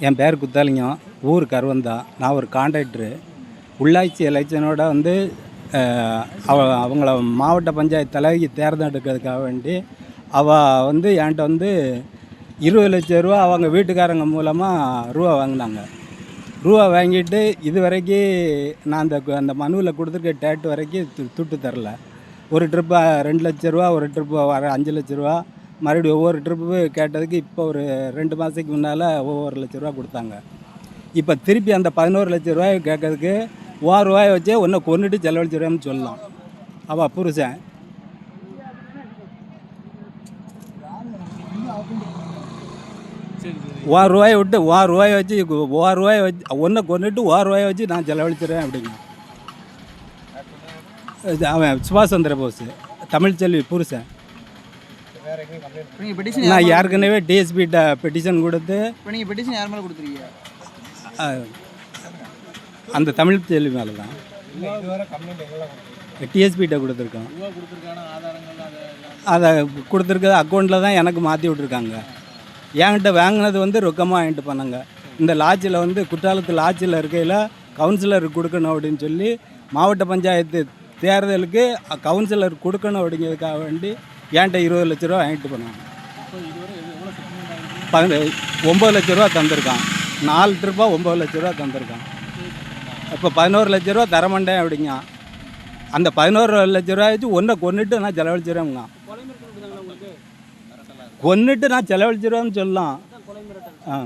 என் பேர் குத்தாலிங்கம் ஊர் கருவந்தா. நான் ஒரு கான்ட்ராக்டரு. உள்ளாட்சி எலெக்ஷனோட வந்து அவ அவங்கள மாவட்ட பஞ்சாயத்து தலைவிக்கு தேர்ந்தெடுக்கிறதுக்காக வேண்டி அவள் வந்து என்கிட்ட வந்து இருபது லட்ச ரூபா அவங்க வீட்டுக்காரங்க மூலமாக ரூபா வாங்கினாங்க. ரூபா வாங்கிட்டு இது வரைக்கும் நான் அந்த அந்த மனுவில் கொடுத்துருக்க டேட் வரைக்கும் து- துட்டு தரல. ஒரு ட்ரிப்பு ரெண்டு லட்ச ரூபா ஒரு ட்ரிப்பு வர அஞ்சு லட்ச ரூபா. மறுபடியும் ஒவ்வொரு ட்ரிப்பு கேட்டதுக்கு இப்போ ஒரு ரெண்டு மாதத்துக்கு முன்னால் ஒவ்வொரு லட்ச ரூபா கொடுத்தாங்க. இப்போ திருப்பி அந்த பதினோரு லட்ச ரூபாய் கேட்கறதுக்கு ஓர் ரூபாயை வச்சே ஒன்றை கொண்டுட்டு செலவழிச்சிடுவேன்னு சொல்லலாம். அவள் புருஷன். ஓர் ரூபாயை விட்டு ஓர் ரூபாயை வச்சு ஓர் ரூபாயை வச்சு ஒன்றை கொண்டுட்டு ஓர் ரூபாயை வச்சு நான் செலவழிச்சிடுறேன் அப்படிங்க அவன் சுபாஷ் சந்திர போஸ் தமிழ்ச்செல்வி புருஷன். நான் ஏற்கனவே டிஎஸ்பிகிட்ட பெட்டிஷன் கொடுத்து இப்போ நீங்கள் பெட்டிஷன் யார் மேலே கொடுத்துருக்கீங்க அந்த தமிழ் செல்வி மேலே தான் டிஎஸ்பிகிட்ட கொடுத்துருக்கோம். ரூபா கொடுத்துருக்கான ஆதாரங்கள் அதை அதை கொடுத்துருக்கிறது அக்கௌண்ட்டில் தான் எனக்கு மாற்றி விட்ருக்காங்க என்கிட்ட வாங்கினது வந்து ரொக்கமாக வாங்கிட்டு பண்ணாங்க இந்த லாட்ஜில் வந்து குற்றாலத்து லாட்ஜில் இருக்கையில் கவுன்சிலருக்கு கொடுக்கணும் அப்படின்னு சொல்லி மாவட்ட பஞ்சாயத்து தேர்தலுக்கு கவுன்சிலர் கொடுக்கணும் அப்படிங்கிறதுக்காக வேண்டி என்கிட்ட இருபது லட்ச ரூபா வாங்கிட்டு போனாங்க. பதின ஒம்பது லட்ச ரூபா தந்திருக்கான். நாலு ட்ரிப்பாக ஒம்பது லட்ச ரூபா தந்திருக்கான். இப்போ பதினோரு லட்ச ரூபா தரமாட்டேன் அப்படிங்க அந்த பதினோரு லட்ச ரூபா வச்சு ஒன்றை கொண்டுட்டு நான் செலவழிச்சிடுவேங்க கொலை கொன்னுட்டு நான் செலவழிச்சிருவேன்னு சொல்லலாம். ஆ.